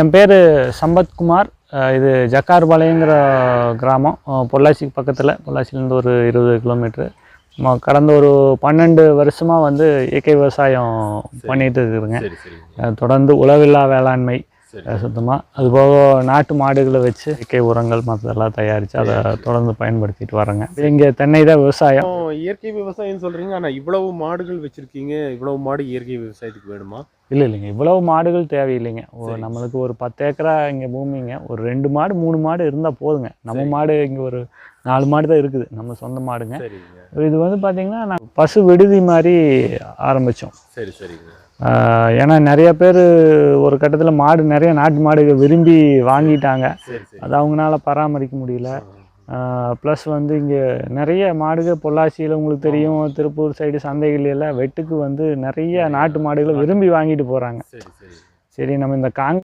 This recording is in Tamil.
என் பேர் சம்பத்குமார் இது ஜக்கார்பாளையங்கிற கிராமம். பொள்ளாச்சிக்கு பக்கத்தில். பொள்ளாச்சிலேருந்து ஒரு இருபது கிலோமீட்ரு கடந்த ஒரு பன்னெண்டு வருஷமாக வந்து இயற்கை விவசாயம் பண்ணிட்டு இருக்குதுங்க தொடர்ந்து உழவில்லா வேளாண்மை சுத்தமாக அதுபோக நாட்டு மாடுகளை வச்சு இயற்கை உரங்கள் மற்றதெல்லாம் தயாரித்து அதை தொடர்ந்து பயன்படுத்திட்டு வரேங்க இங்கே தென்னை தான் விவசாயம் இயற்கை விவசாயம் சொல்றீங்க. ஆனா இவ்வளவு மாடுகள் வச்சிருக்கீங்க. இவ்வளவு மாடு இயற்கை விவசாயத்துக்கு வேணுமா? இல்லை இல்லைங்க. இவ்வளவு மாடுகள் தேவையில்லைங்க. ஒரு. நம்மளுக்கு ஒரு பத்து ஏக்கரா இங்கே பூமிங்க. ஒரு ரெண்டு மாடு மூணு மாடு இருந்தால் போதுங்க. நம்ம. மாடு இங்கே ஒரு நாலு மாடு தான் இருக்குது. நம்ம சொந்த மாடுங்க. இது வந்து பார்த்திங்கன்னா நான் பசு விடுதி மாதிரி ஆரம்பித்தோம் சரி சரிங்க. ஏன்னா நிறைய பேர் ஒரு கட்டத்தில் மாடு நிறைய நாட்டு மாடுகள் விரும்பி வாங்கிட்டாங்க. அது அவங்களால பராமரிக்க முடியல. ப்ளஸ் வந்து இங்கே நிறைய மாடுகள் பொள்ளாச்சியில் உங்களுக்கு தெரியும் திருப்பூர் சைடு சந்தைகள் எல்லாம் வெட்டுக்கு வந்து நிறைய நாட்டு மாடுகளை விரும்பி வாங்கிட்டு போகிறாங்க சரி நம்ம இந்த காங்